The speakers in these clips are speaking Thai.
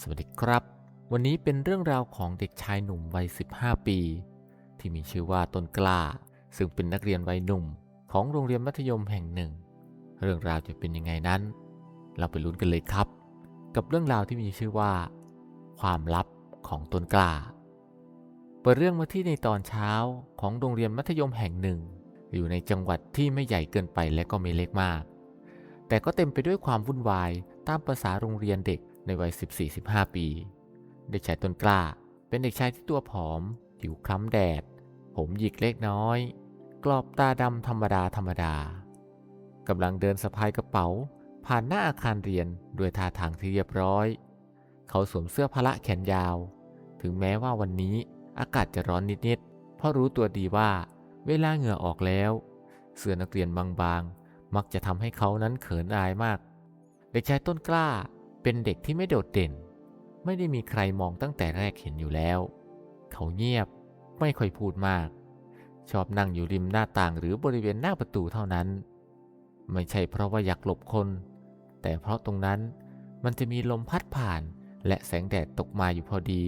สวัสดีครับ วันนี้เป็นเรื่องราวของเด็กชายหนุ่มวัย 15 ปี ที่มีชื่อว่าต้นกล้า ซึ่งเป็นนักเรียนวัยหนุ่ม ของโรงเรียนมัธยมแห่งหนึ่ง เรื่องราวจะเป็นยังไงนั้น เราไปลุ้นกันเลยครับ กับเรื่องราวที่มีชื่อว่า ความลับของต้นกล้า เปิดเรื่องมาที่ในตอนเช้าของโรงเรียนมัธยมแห่งหนึ่ง อยู่ในจังหวัดที่ไม่ใหญ่เกินไปและก็ไม่เล็กมาก แต่ก็เต็มไปด้วยความวุ่นวายตามประษาโรงเรียนเด็ก ในวัย 14-15 ปี เด็กชายต้นกล้า เป็นเด็กชายที่ตัวผอม ผิวคล้ำแดด ผมหยิกเล็กน้อย กรอบตาดำธรรมดาธรรมดากำลังเดินสะพายกระเป๋า ผ่านหน้าอาคารเรียนด้วยท่าทางที่เรียบร้อย เขาสวมเสื้อพละแขนยาว ถึงแม้ว่าวันนี้อากาศจะร้อนนิดๆ เพราะรู้ตัวดีว่าเวลาเหงื่อออกแล้ว เสื้อนักเรียนบางๆ มักจะทำให้เขานั้นเขินอายมาก เด็กชายต้นกล้า เป็นเด็กที่ไม่โดดเด่น ไม่ได้มีใครมองตั้งแต่แรกเห็นอยู่แล้ว เขาเงียบไม่ค่อยพูดมาก ชอบนั่งอยู่ริมหน้าต่างหรือบริเวณหน้าประตูเท่านั้น ไม่ใช่เพราะว่าอยากหลบคน แต่เพราะตรงนั้นมันจะมีลมพัดผ่านและแสงแดดตกมาอยู่พอดี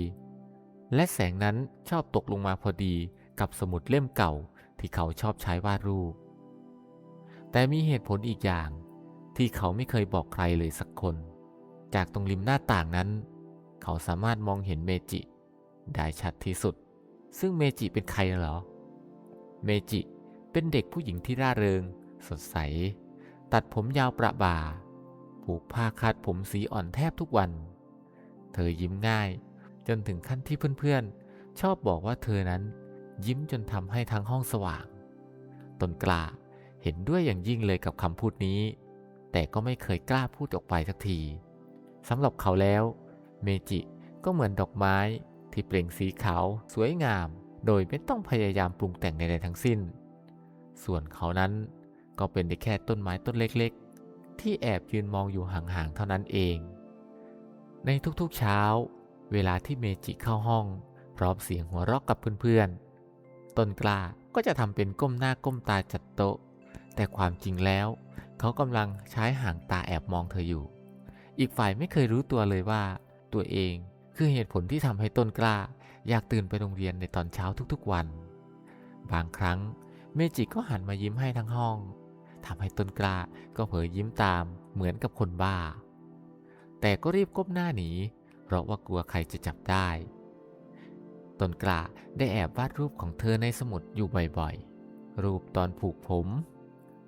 และแสงนั้นชอบตกลงมาพอดีกับสมุดเล่มเก่าที่เขาชอบใช้วาดรูป แต่มีเหตุผลอีกอย่างที่เขาไม่เคยบอกใครเลยสักคน จากตรงริมหน้าต่างนั้น เขาสามารถมองเห็นเมจิได้ชัดที่สุด ซึ่งเมจิเป็นใครเหรอ เมจิเป็นเด็กผู้หญิงที่ร่าเริง สดใส ตัดผมยาวประบ่า ผูกผ้าคาดผมสีอ่อนแทบทุกวัน เธอยิ้มง่าย จนถึงขั้นที่เพื่อนๆ ชอบบอกว่าเธอนั้น ยิ้มจนทำให้ทั้งห้องสว่าง ตนกล้าเห็นด้วยอย่างยิ่งเลยกับคำพูดนี้ แต่ก็ไม่เคยกล้าพูดออกไปสักที สำหรับเขาแล้ว เมจิก็เหมือนดอกไม้ที่เปล่งสีขาวสวยงาม โดยไม่ต้องพยายามปรุงแต่งใดๆทั้งสิ้น ส่วนเขานั้นก็เป็นได้แค่ต้นไม้ต้นเล็กๆ ที่แอบยืนมองอยู่ห่างๆ เท่านั้นเอง ในทุกๆเช้า เวลาที่เมจิเข้าห้อง พร้อมเสียงหัวเราะกับเพื่อนๆ ต้นกล้าก็จะทำเป็นก้มหน้าก้มตาจัดโต๊ะ แต่ความจริงแล้ว เขากำลังใช้ห่างตาแอบมองเธออยู่ อีกฝ่ายไม่เคยรู้ตัวเลยว่า ตัวเองคือเหตุผลที่ทำให้ต้นกล้า อยากตื่นไปโรงเรียนในตอนเช้าทุกๆวัน บางครั้งเมจิก็หันมายิ้มให้ทั้งห้องทำให้ต้นกล้าก็เผยยิ้มตามเหมือนกับคนบ้า แต่ก็รีบก้มหน้าหนีเพราะว่ากลัวใครจะจับได้ ต้นกล้าได้แอบวาดรูปของเธอในสมุดอยู่บ่อยๆ รูปตอนผูกผม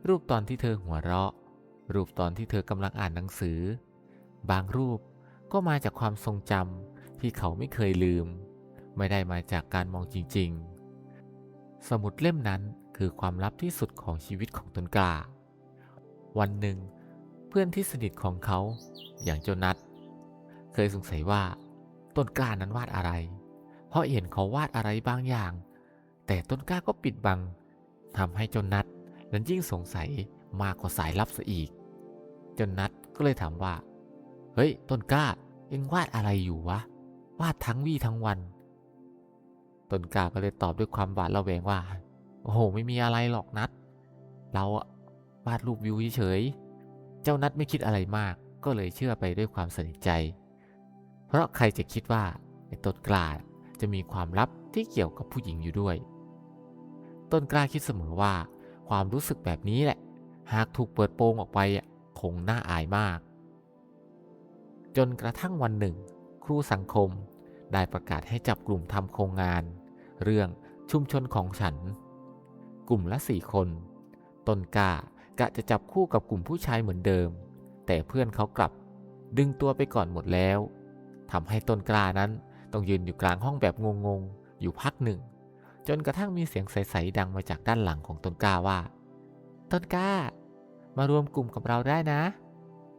รูปตอนที่เธอหัวเราะ รูปตอนที่เธอกำลังอ่านหนังสือ บางรูปก็มาจากความทรงจำที่เขาไม่เคยลืม ไม่ได้มาจากการมองจริง ๆ สมุดเล่มนั้นคือความลับที่สุดของชีวิตของตนกา วันหนึ่ง เพื่อนที่สนิทของเขาอย่างโจนัทเคยสงสัยว่าต้นกล้านั้นวาดอะไร เพราะเห็นเขาวาดอะไรบางอย่าง แต่ต้นกล้าก็ปิดบังทำให้โจนัทนั้นยิ่งสงสัยมากกว่าสายลับซะอีก จนนัทก็เลยถามว่า เฮ้ย ต้นกล้า เอ็งวาดอะไรอยู่วะ วาดทั้งวี่ทั้งวัน ต้นกล้าก็เลยตอบด้วยความหวาดระแวงว่า โอ้โห ไม่มีอะไรหรอกนัด เราวาดรูปวิวเฉย เจ้านัดไม่คิดอะไรมาก ก็เลยเชื่อไปด้วยความสนิทใจ เพราะใครจะคิดว่าไอ้ต้นกล้าจะมีความลับที่เกี่ยวกับผู้หญิงอยู่ด้วย ต้นกล้าคิดเสมอว่า ความรู้สึกแบบนี้แหละ หากถูกเปิดโปงออกไปคงน่าอายมาก จนกระทั่งวันหนึ่ง ครูสังคมได้ประกาศให้จับกลุ่มทำโครงงาน เรื่องชุมชนของฉัน กลุ่มละสี่คน ตนกากะจะจับคู่กับกลุ่มผู้ชายเหมือนเดิม แต่เพื่อนเขากลับ ดึงตัวไปก่อนหมดแล้วทำให้ตนกลานั้นต้องยืนอยู่กลางห้องแบบงงๆ อยู่พักหนึ่ง จนกระทั่งมีเสียงใสๆดังมาจากด้านหลังของตนกล้าว่า ตนกล้ามารวมกลุ่มกับเราได้นะ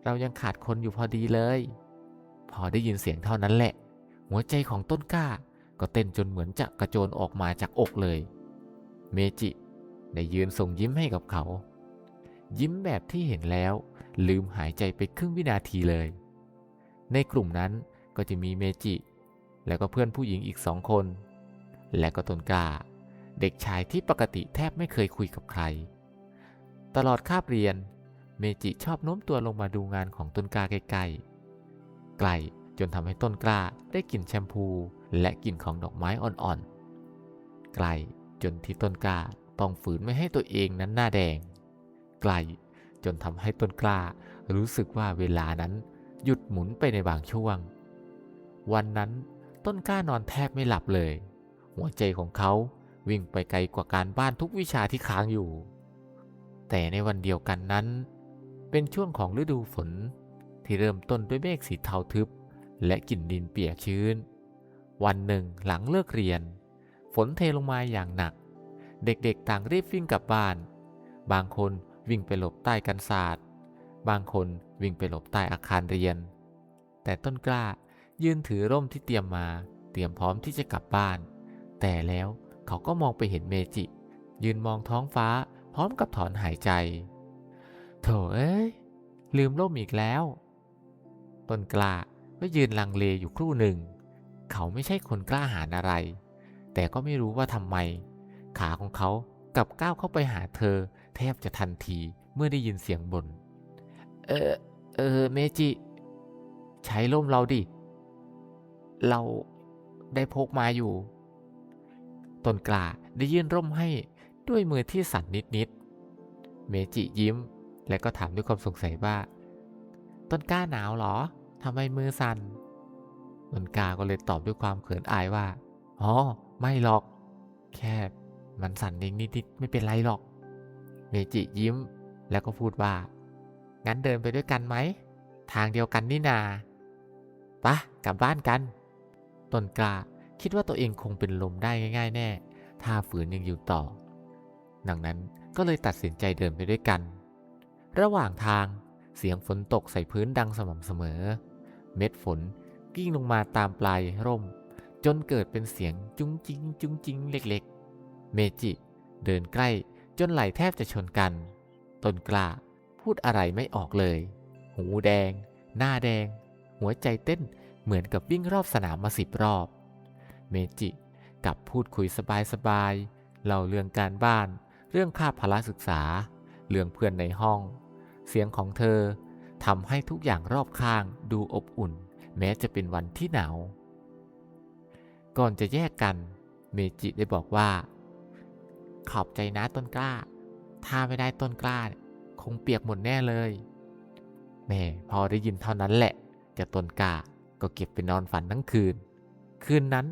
เรายังขาดคนอยู่พอดีเลย พอได้ยินเสียงเท่านั้นแหละ หัวใจของต้นกล้า ก็เต้นจนเหมือนจะกระโจนออกมาจากอกเลย เมจิได้ยืนส่งยิ้มให้กับเขา ยิ้มแบบที่เห็นแล้ว ลืมหายใจไปครึ่งวินาทีเลย ในกลุ่มนั้นก็จะมีเมจิ แล้วก็เพื่อนผู้หญิงอีกสองคน และก็ต้นกล้า เด็กชายที่ปกติแทบไม่เคยคุยกับใคร ตลอดคาบเรียน เมจิชอบโน้มตัวลงมาดูงานของต้นกล้าใกล้ๆ ไกล จนทำให้ต้นกล้าได้กลิ่นแชมพู และกลิ่นของดอกไม้อ่อนๆ ไกลจนที่ต้นกล้าต้องฝืนไม่ให้ตัวเองนั้นหน้าแดง ไกลจนทำให้ต้นกล้ารู้สึกว่าเวลานั้นหยุดหมุนไปในบางช่วง วันนั้นต้นกล้านอนแทบไม่หลับเลย หัวใจของเขาวิ่งไปไกลกว่าการบ้านทุกวิชาที่ค้างอยู่ แต่ในวันเดียวกันนั้น เป็นช่วงของฤดูฝน ที่เริ่มต้นด้วยเมฆสีเทาทึบ และกลิ่นดินเปียกชื้น วันหนึ่งหลังเลิกเรียน ฝนเทลงมาอย่างหนัก เด็กๆต่างรีบวิ่งกลับบ้าน บางคนวิ่งไปหลบใต้กันศาสตร์บางคนวิ่งไปหลบใต้อาคารเรียน แต่ต้นกล้ายืนถือร่มที่เตรียมมา เตรียมพร้อมที่จะกลับบ้าน แต่แล้วเขาก็มองไปเห็นเมจิ ยืนมองท้องฟ้าพร้อมกับถอนหายใจ โถเอ้ยลืมร่มอีกแล้ว ต้นกล้าก็ยืนลังเลอยู่ครู่หนึ่ง เขาไม่ใช่คนกล้าหาญอะไร แต่ก็ไม่รู้ว่าทำไม ขาของเขากับก้าวเข้าไปหาเธอ แทบจะทันทีเมื่อได้ยินเสียงบน่นเออ เออ เมจิ ใช้ร่มเราดิ เราได้พกมาอยู่ต้นกล้าได้ยื่นร่มให้ด้วยมือที่สั่นนิดๆ เมจิยิ้ม และก็ถามด้วยความสงสัยว่า ต้นกล้าหนาวเหรอ ทำไมมือสั่นตนกาก็เลยตอบด้วยความเขินอายว่า อ๋อ ไม่หรอก แค่มันสั่นเองนิดๆไม่เป็นไรหรอก เมจิยิ้มแล้วก็พูดว่า งั้นเดินไปด้วยกันไหม ทางเดียวกันนี่นาปะกลับบ้านกัน ตนกาคิดว่าตัวเองคงเป็นลมได้ง่าย ๆ แน่ ถ้าฝืนยังอยู่ต่อ ดังนั้นก็เลยตัดสินใจเดินไปด้วยกัน ระหว่างทางเสียงฝนตกใส่พื้นดังสม่ำเสมอ เม็ดฝนกิ้งลงมาตามปลายร่ม จนเกิดเป็นเสียงจุ้งจิ้งจุ้งจิ้งเล็กๆ เมจิเดินใกล้จนไหลแทบจะชนกันต้นกล้าพูดอะไรไม่ออกเลย หูแดง หน้าแดง หัวใจเต้นเหมือนกับวิ่งรอบสนามมาสิบรอบ เมจิกับพูดคุยสบายๆเล่าเรื่องการบ้าน เรื่องค่าพละศึกษา เรื่องเพื่อนในห้อง เสียงของเธอ ทำให้ทุกอย่างรอบข้างดูอบอุ่น แม้จะเป็นวันที่หนาว ก่อนจะแยกกัน เมจิได้บอกว่า ขอบใจนะต้นกล้า ถ้าไม่ได้ต้นกล้า คงเปียกหมดแน่เลยแม่พอได้ยินเท่านั้นแหละจะต้นกล้าก็เก็บไปนอนฝันทั้งคืน คืนนั้น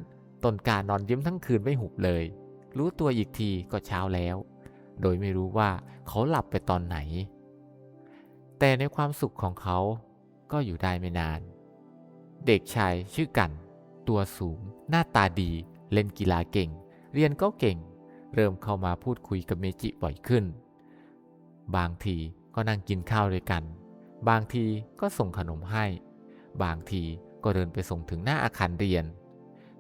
ต้นกล้านอนยิ้มทั้งคืนไม่หุบเลย รู้ตัวอีกทีก็เช้าแล้ว โดยไม่รู้ว่าเขาหลับไปตอนไหน แต่ในความสุขของเขาก็อยู่ได้ไม่นาน เด็กชายชื่อกัน ตัวสูง หน้าตาดี เล่นกีฬาเก่ง เรียนก็เก่ง เริ่มเข้ามาพูดคุยกับเมจิบ่อยขึ้น บางทีก็นั่งกินข้าวด้วยกัน บางทีก็ส่งขนมให้ บางทีก็เดินไปส่งถึงหน้าอาคารเรียน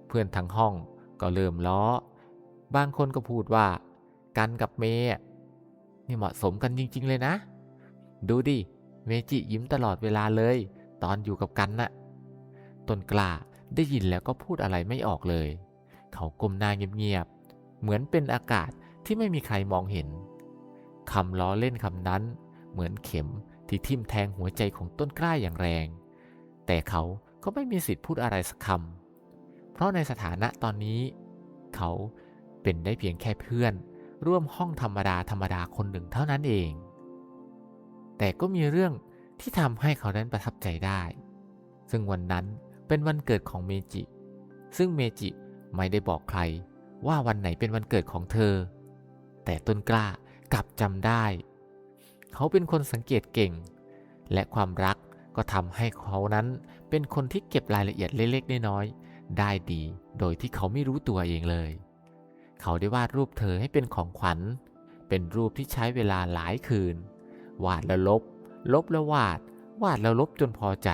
เพื่อนทั้งห้องก็เริ่มล้อ บางคนก็พูดว่า กันกับเมย์นี่เหมาะสมกันจริง ๆ เลยนะ ดูดิ เมจิยิ้มตลอดเวลาเลย ตอนอยู่กับกันน่ะต้นกล้าได้ยินแล้วก็พูดอะไรไม่ออกเลย เขาก้มหน้าเงียบๆ เหมือนเป็นอากาศที่ไม่มีใครมองเห็นคำล้อเล่นคำนั้น เหมือนเข็มที่ทิ่มแทงหัวใจของต้นกล้าอย่างแรง แต่เขาก็ไม่มีสิทธิ์พูดอะไรสักคำเพราะในสถานะตอนนี้ เขาเป็นได้เพียงแค่เพื่อน ร่วมห้องธรรมดาธรรมดาคนหนึ่งเท่านั้นเอง แต่ก็มีเรื่องที่ทำให้เขานั้นประทับใจได้ ซึ่งวันนั้นเป็นวันเกิดของเมจิ ซึ่งเมจิไม่ได้บอกใครว่าวันไหนเป็นวันเกิดของเธอ แต่ต้นกล้ากลับจำได้ เขาเป็นคนสังเกตเก่ง และความรักก็ทำให้เขานั้นเป็นคนที่เก็บรายละเอียดเล็กๆน้อยๆได้ดี โดยที่เขาไม่รู้ตัวเองเลย เขาได้วาดรูปเธอให้เป็นของขวัญ เป็นรูปที่ใช้เวลาหลายคืน วาดแล้วลบ ลบแล้ววาด วาดแล้วลบจนพอใจ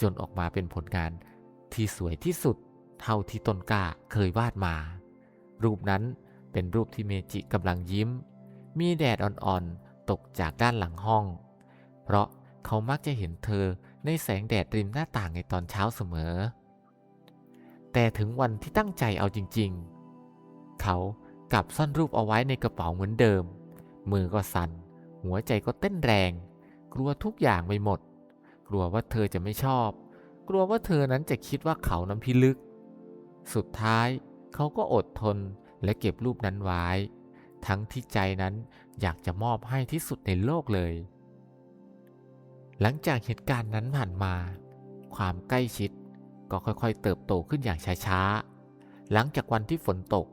จนออกมาเป็นผลงานที่สวยที่สุดเท่าที่ตนกล้าเคยวาดมา รูปนั้นเป็นรูปที่เมจิกำลังยิ้ม มีแดดอ่อนๆ ตกจากด้านหลังห้อง เพราะเขามักจะเห็นเธอในแสงแดดริมหน้าต่างในตอนเช้าเสมอ แต่ถึงวันที่ตั้งใจเอาจริงๆ เขากลับซ่อนรูปเอาไว้ในกระเป๋าเหมือนเดิม มือก็สัน่น หัวใจก็เต้นแรง กลัวทุกอย่างไปหมด กลัวว่าเธอจะไม่ชอบ กลัวว่าเธอนั้นจะคิดว่าเขานั้นพิลึก สุดท้ายเขาก็อดทนและเก็บรูปนั้นไว้ ทั้งที่ใจนั้นอยากจะมอบให้ที่สุดในโลกเลย หลังจากเหตุการณ์นั้นผ่านมา ความใกล้ชิดก็ค่อยๆ เติบโตขึ้นอย่างช้าๆ หลังจากวันที่ฝนตก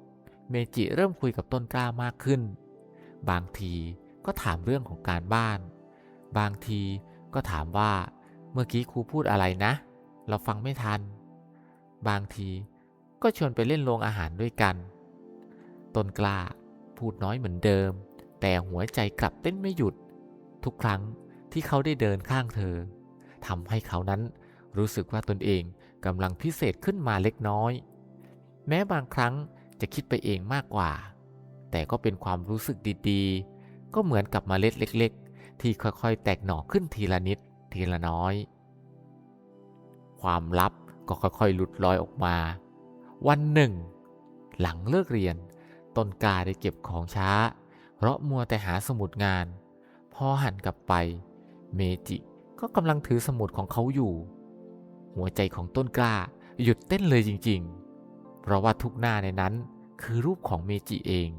เมจิเริ่มคุยกับต้นกล้ามากขึ้น บางที ก็ถามเรื่องของการบ้าน บางทีก็ถามว่า เมื่อกี้ครูพูดอะไรนะ เราฟังไม่ทัน บางทีก็ชวนไปเล่นโรงอาหารด้วยกัน ตนกล้าพูดน้อยเหมือนเดิม แต่หัวใจกลับเต้นไม่หยุด ทุกครั้งที่เขาได้เดินข้างเธอทำให้เขานั้นรู้สึกว่าตนเองกำลังพิเศษขึ้นมาเล็กน้อย แม้บางครั้งจะคิดไปเองมากกว่า แต่ก็เป็นความรู้สึกดีๆ ก็เหมือนกับเมล็ดเล็ก ๆ ที่ค่อยๆ แตกหน่อขึ้นทีละนิดทีละน้อย ความลับก็ค่อยๆ หลุดลอยออกมา วันหนึ่ง หลังเลิกเรียน ต้นกาได้เก็บของช้า เพราะมัวแต่หาสมุดงาน พอหันกลับไป เมจิก็กำลังถือสมุดของเขาอยู่ หัวใจของต้นกล้าหยุดเต้นเลยจริง ๆ เพราะว่าทุกหน้าในนั้นคือรูปของเมจิเอง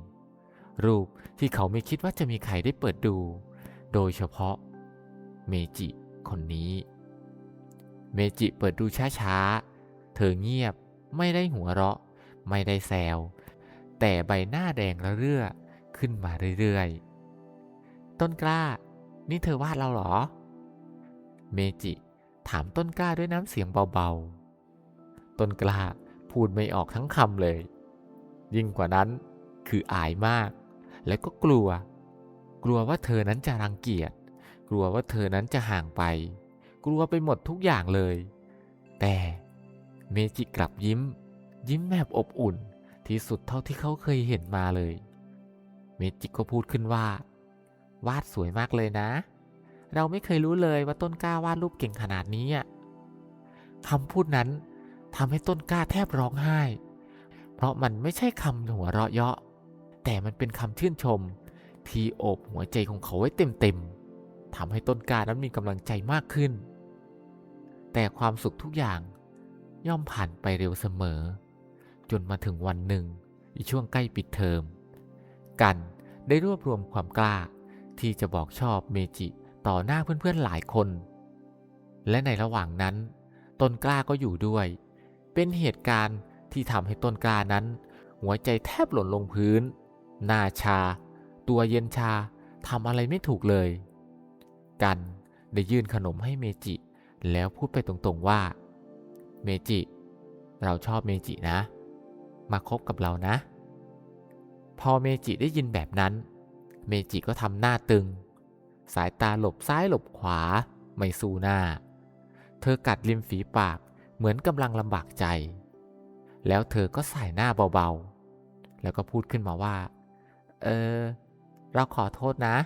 รูปที่เขาไม่คิดว่าจะมีใครได้เปิดดู โดยเฉพาะ เมจิคนนี้ เมจิเปิดดูช้าๆ เธอเงียบไม่ได้หัวเราะ ไม่ได้แซว แต่ใบหน้าแดงระเรื่อขึ้นมาเรื่อยๆ ต้นกล้า นี่เธอวาดเราเหรอ เมจิถามต้นกล้าด้วยน้ำเสียงเบาๆ ต้นกล้าพูดไม่ออกทั้งคำเลย ยิ่งกว่านั้นคืออายมาก และก็กลัว กลัวว่าเธอนั้นจะรังเกียจ กลัวว่าเธอนั้นจะห่างไป กลัวไปหมดทุกอย่างเลย แต่เมจิกลับยิ้ม ยิ้มแบบอบอุ่นที่สุดเท่าที่เขาเคยเห็นมาเลย เมจิก็พูดขึ้นว่า วาดสวยมากเลยนะ เราไม่เคยรู้เลยว่าต้นกล้าวาดรูปเก่งขนาดนี้อะคำพูดนั้นทำให้ต้นกล้าแทบร้องไห้ เพราะมันไม่ใช่คำหัวเราะเยาะ แต่มันเป็นคำชื่นชม ที่โอบหัวใจของเขาไว้เต็มๆทำให้ต้นกล้านั้นมีกำลังใจมากขึ้น แต่ความสุขทุกอย่างย่อมผ่านไปเร็วเสมอ จนมาถึงวันหนึ่งในช่วงใกล้ปิดเทอม กันได้รวบรวมความกล้า ที่จะบอกชอบเมจิต่อหน้าเพื่อนๆหลายคน และในระหว่างนั้น ต้นกล้าก็อยู่ด้วย เป็นเหตุการณ์ที่ทำให้ต้นกล้านั้น หัวใจแทบหล่นลงพื้น หน้าชา ตัวเย็นชาทำอะไรไม่ถูกเลย กันได้ยื่นขนมให้เมจิ แล้วพูดไปตรงๆว่า เมจิ เราชอบเมจินะ มาคบกับเรานะ พอเมจิได้ยินแบบนั้น เมจิก็ทำหน้าตึง สายตาหลบซ้ายหลบขวา ไม่สู้หน้า เธอกัดริมฝีปากเหมือนกำลังลำบากใจ แล้วเธอก็ใส่หน้าเบาๆ แล้วก็พูดขึ้นมาว่า เออ เราขอโทษนะ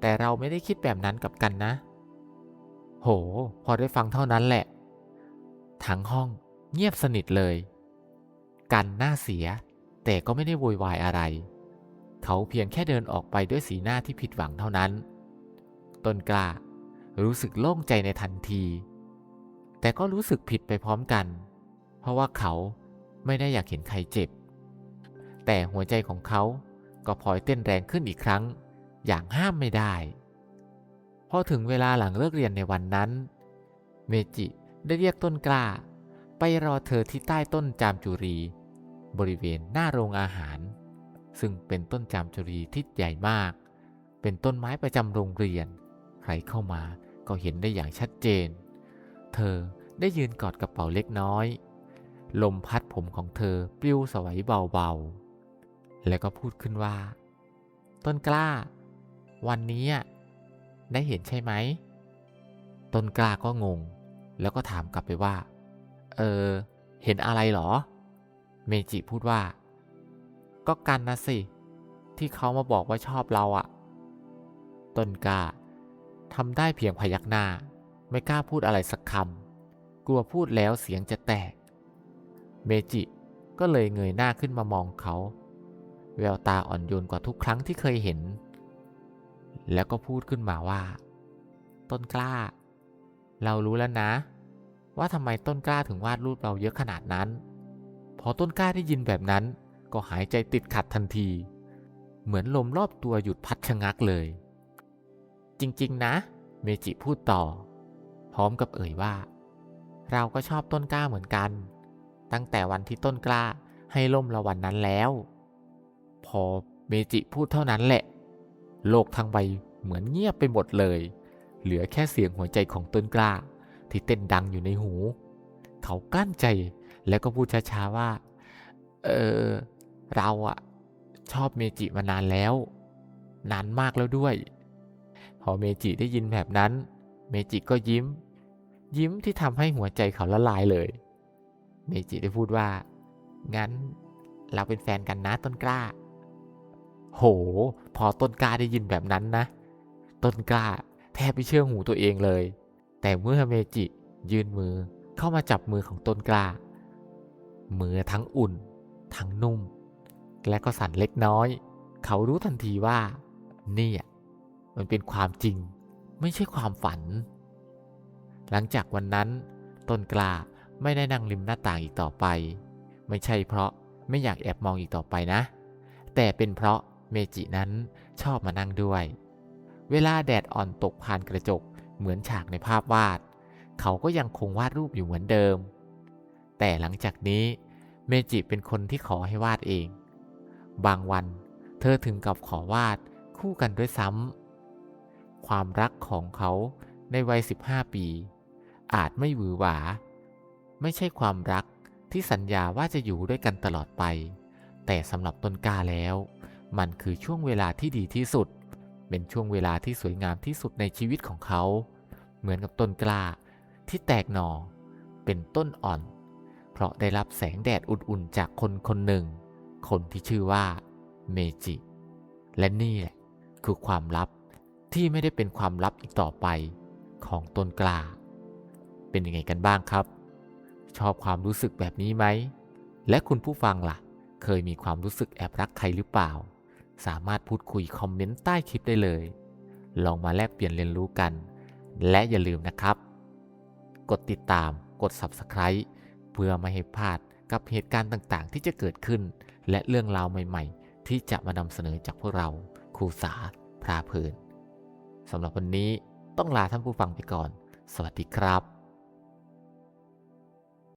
แต่เราไม่ได้คิดแบบนั้นกับกันนะ โห พอได้ฟังเท่านั้นแหละ ทั้งห้องเงียบสนิทเลย กันหน้าเสีย แต่ก็ไม่ได้โวยวายอะไร เขาเพียงแค่เดินออกไปด้วยสีหน้าที่ผิดหวังเท่านั้น ต้นกล้ารู้สึกโล่งใจในทันที แต่ก็รู้สึกผิดไปพร้อมกัน เพราะว่าเขาไม่ได้อยากเห็นใครเจ็บ แต่หัวใจของเขา ก็พลอยเต้นแรงขึ้นอีกครั้ง อย่างห้ามไม่ได้ พอถึงเวลาหลังเลิกเรียนในวันนั้น เมจิได้เรียกต้นกล้า ไปรอเธอที่ใต้ต้นจามจุรี บริเวณหน้าโรงอาหาร ซึ่งเป็นต้นจามจุรีที่ใหญ่มาก เป็นต้นไม้ประจำโรงเรียน ใครเข้ามาก็เห็นได้อย่างชัดเจน เธอได้ยืนกอดกระเป๋าเล็กน้อย ลมพัดผมของเธอปลิวสวัยเบาๆ แล้วก็พูดขึ้นว่า ต้นกล้า วันนี้ได้เห็นใช่ไหม ต้นกล้าก็งง แล้วก็ถามกลับไปว่า เออ เห็นอะไรหรอ เมจิพูดว่า ก็กันนะสิ ที่เขามาบอกว่าชอบเราอะต้นกล้าทำได้เพียงพยักหน้า ไม่กล้าพูดอะไรสักคำกลัวพูดแล้วเสียงจะแตก เมจิก็เลยเงยหน้าขึ้นมามองเขา แววตาอ่อนโยนกว่าทุกครั้งที่เคยเห็น แล้วก็พูดขึ้นมาว่า ต้นกล้า เรารู้แล้วนะ ว่าทำไมต้นกล้าถึงวาดรูปเราเยอะขนาดนั้น พอต้นกล้าได้ยินแบบนั้นก็หายใจติดขัดทันที เหมือนลมรอบตัวหยุดพัดชะงักเลย จริงๆนะ เมจิพูดต่อ พร้อมกับเอ่ยว่า เราก็ชอบต้นกล้าเหมือนกัน ตั้งแต่วันที่ต้นกล้าให้ล่มเราวันนั้นแล้ว อเมจิพูดเท่านั้นแหละ โลกทั้งใบเหมือนเงียบไปหมดเลย เหลือแค่เสียงหัวใจของต้นกล้า ที่เต้นดังอยู่ในหู เขากั้นใจแล้วก็พูดช้าๆว่า เออเราอะชอบเมจิมานานแล้ว นานมากแล้วด้วย พอเมจิได้ยินแบบนั้น เมจิก็ยิ้ม ยิ้มที่ทำให้หัวใจเขาละลายเลย เมจิได้พูดว่า งั้นเราเป็นแฟนกันนะต้นกล้า โห พอต้นกล้าได้ยินแบบนั้นนะ ต้นกล้าแทบไม่เชื่อหูตัวเองเลย แต่เมื่อเมจิยื่นมือเข้ามาจับมือของต้นกล้า มือทั้งอุ่น ทั้งนุ่ม และก็สั่นเล็กน้อย เขารู้ทันทีว่า นี่อะมันเป็นความจริง ไม่ใช่ความฝัน หลังจากวันนั้น ต้นกล้าไม่ได้นั่งริมหน้าต่างอีกต่อไป ไม่ใช่เพราะไม่อยากแอบมองอีกต่อไปนะ แต่เป็นเพราะ เมจินั้นชอบมานั่งด้วย เวลาแดดอ่อนตกผ่านกระจกเหมือนฉากในภาพวาด เขาก็ยังคงวาดรูปอยู่เหมือนเดิม แต่หลังจากนี้เมจิเป็นคนที่ขอให้วาดเอง บางวันเธอถึงกับขอวาดคู่กันด้วยซ้ำ ความรักของเขาในวัย 15 ปี อาจไม่หวือหวา ไม่ใช่ความรักที่สัญญาว่าจะอยู่ด้วยกันตลอดไป แต่สำหรับต้นกล้าแล้ว มันคือช่วงเวลาที่ดีที่สุด เป็นช่วงเวลาที่สวยงามที่สุดในชีวิตของเขา เหมือนกับต้นกล้าที่แตกหน่อ เป็นต้นอ่อน เพราะได้รับแสงแดดอุ่นๆจากคนคนหนึ่ง คนที่ชื่อว่าเมจิ และนี่แหละคือความลับที่ไม่ได้เป็นความลับอีกต่อไปของต้นกล้า เป็นยังไงกันบ้างครับ ชอบความรู้สึกแบบนี้ไหม และคุณผู้ฟังล่ะ เคยมีความรู้สึกแอบรักใครหรือเปล่า สามารถพูดคุยคอมเมนต์ใต้คลิปได้เลย ลองมาแลกเปลี่ยนเรียนรู้กัน และอย่าลืมนะครับ กดติดตาม กด Subscribe เพื่อไม่ให้พลาดกับเหตุการณ์ต่างๆ ที่จะเกิดขึ้น และเรื่องราวใหม่ๆ ที่จะมานำเสนอจากพวกเราครูสาพราเพลินสำหรับวันนี้ต้องลาท่านผู้ฟังไปก่อน สวัสดีครับ